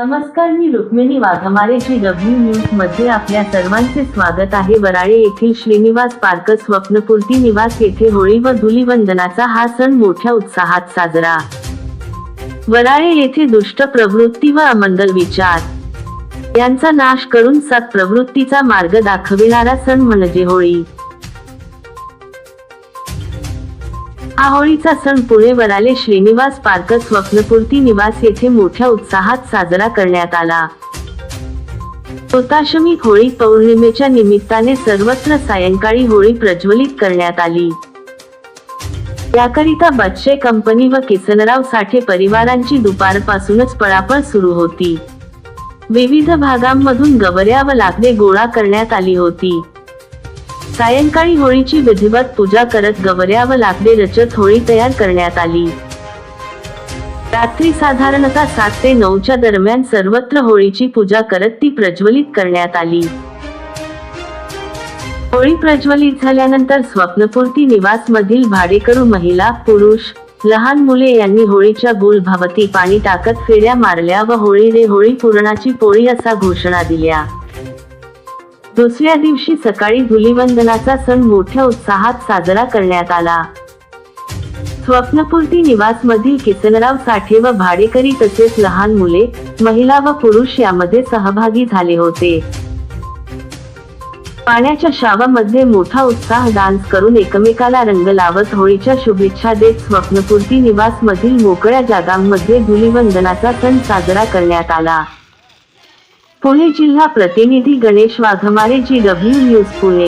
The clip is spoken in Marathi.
नमस्कार मी रुक्मिणी वाघमारे जी डब्ल्यू न्यूजमध्ये आपल्या सर्वांचे स्वागत आहे. वराळे येथील श्रीनिवास पार्क स्वप्नपूर्ती निवास येथे होळी व धुलीवंदनाचा हा सण मोठ्या उत्साहात साजरा. वराळे येथे दुष्ट प्रवृत्ती व अमंगल विचार. यांचा नाश करून सत प्रवृत्तीचा मार्ग दाखविणारा सण म्हणजे होळी. हा होळीचा सण पुणे वराले श्रीनिवास पार्क स्वप्नपूर्ती निवास येथे मोठ्या उत्साहात साजरा करण्यात आला. होताशमी होळी पौर्णिमेच्या निमित्ताने सर्वत्र सायंकाळी होळी प्रज्वलित करण्यात आली. याकरिता बच्चे कंपनी व किसनराव साठे परिवारांची दुपारपासूनच पळापळ सुरू होती. विविध भागांमधून गवऱ्या व लाकडे गोळा करण्यात आली होती. सायंकाळी होळीची विधिवत पूजा करत गवऱ्या व लाकडे रचत होळी तयार करण्यात आली. रात्री साधारणतः सात ते नऊच्या दरम्यान सर्वत्र होळीची पूजा करत ती प्रज्वलित करण्यात आली. होळी प्रज्वलित झाल्यानंतर स्वप्नपूर्ती निवास मधील भाडेकरू महिला पुरुष लहान मुले यांनी होळीच्या गुलभावती पाणी टाकत फेऱ्या मारल्या व होळी रे होळी पूर्णाची पोळी असा घोषणा दिल्या. दुसऱ्या दिवशी सकाळी धुलीवंदनाचा सण मोठ्या उत्साहात साजरा करण्यात आला. स्वप्नपूर्ती निवास मधील किसनराव साठे व भाडेकरी तसेच लहान मुले महिला व पुरुष यामध्ये सहभागी झाले होते. पाण्याच्या शावामध्ये मोठा उत्साह डान्स करून एकमेकाला रंग लावत होळीच्या शुभेच्छा देत स्वप्नपूर्ती निवास मधील मोकळ्या जागांमध्ये धुलीवंदनाचा सण साजरा करण्यात आला. पुणे जिल्हा प्रतिनिधी Ganesh Waghmare G W News Pune.